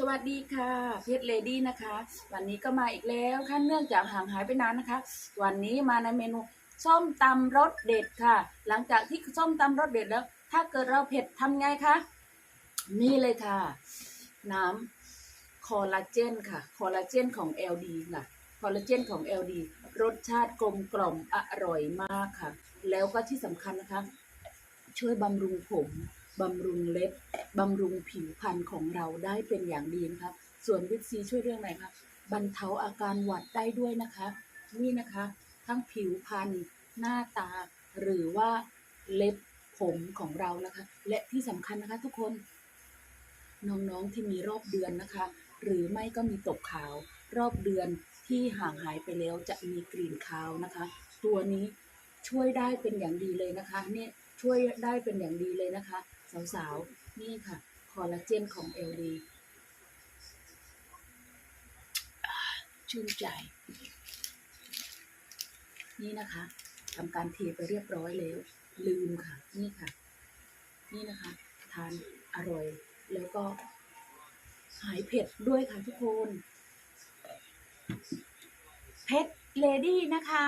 สวัสดีค่ะเพชรเลดี้นะคะ วันนี้ก็มาอีกแล้วค่ะเนื่องจากห่างหายไปนานนะคะ วันนี้มาในเมนูส้มตำรสเด็ดค่ะ หลังจากที่ส้มตำรสเด็ดแล้ว ถ้าเกิดเราเผ็ดทำไงคะนี่เลยค่ะ น้ำคอลลาเจนค่ะ คอลลาเจนของ LD ค่ะคอลลาเจนของ LD รสชาติกลมกล่อมอร่อยมากค่ะ แล้วก็ที่สำคัญนะคะ ช่วยบำรุงผม บำรุงเล็บบำรุงผิวพรรณของเราได้เป็นอย่างดีนะคะส่วนวิตซีช่วยเรื่องอะไรคะบรรเทาอาการหวัดได้ด้วยนะคะ นี่นะคะ ทั้งผิวพรรณหน้าตา หรือว่าเล็บผมของเรานะคะ และที่สำคัญนะคะทุกคนน้องๆที่มีรอบเดือนนะคะ หรือไม่ก็มีตกขาว รอบเดือนที่ห่างหายไปแล้วจะมีกลิ่นคาวนะคะ ตัวนี้ช่วยได้เป็นอย่างดีเลยนะคะเนี่ยช่วยได้เป็นอย่างดีเลยนะคะ สาวๆ นี่ค่ะ คอลลาเจนของเอลดีชื่นใจ นี่นะคะทำการเทไปเรียบร้อยแล้ว ลืมค่ะ นี่ค่ะ นี่นะคะ ทานอร่อย แล้วก็หายเผ็ดด้วยค่ะทุกคนเพชรเลดี้นะคะ